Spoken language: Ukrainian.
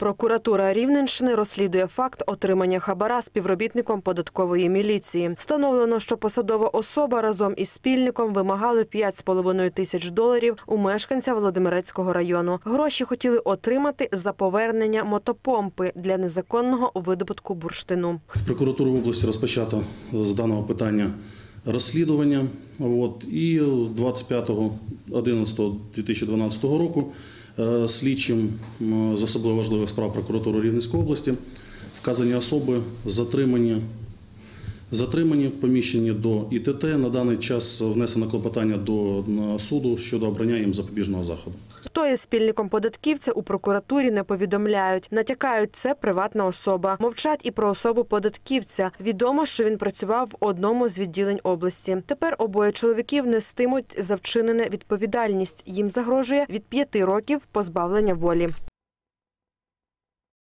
Прокуратура Рівненщини розслідує факт отримання хабара співробітником податкової міліції. Встановлено, що посадова особа разом із спільником вимагали 5,5 тисяч доларів у мешканця Володимирецького району. Гроші хотіли отримати за повернення мотопомпи для незаконного видобутку бурштину. Прокуратура області розпочато з даного питання розслідування. От, і 25.11.2012 року слідчим з особливо важливих справ прокуратури Рівненської області. Вказані особи затримані, затримані, поміщені до ІТТ. На даний час внесено клопотання до суду щодо обрання їм запобіжного заходу. Хто є спільником податківця у прокуратурі не повідомляють. Натякають, це приватна особа. Мовчать і про особу податківця. Відомо, що він працював в одному з відділень області. Тепер обоє чоловіків нестимуть за вчинене відповідальність. Їм загрожує від п'яти років позбавлення волі.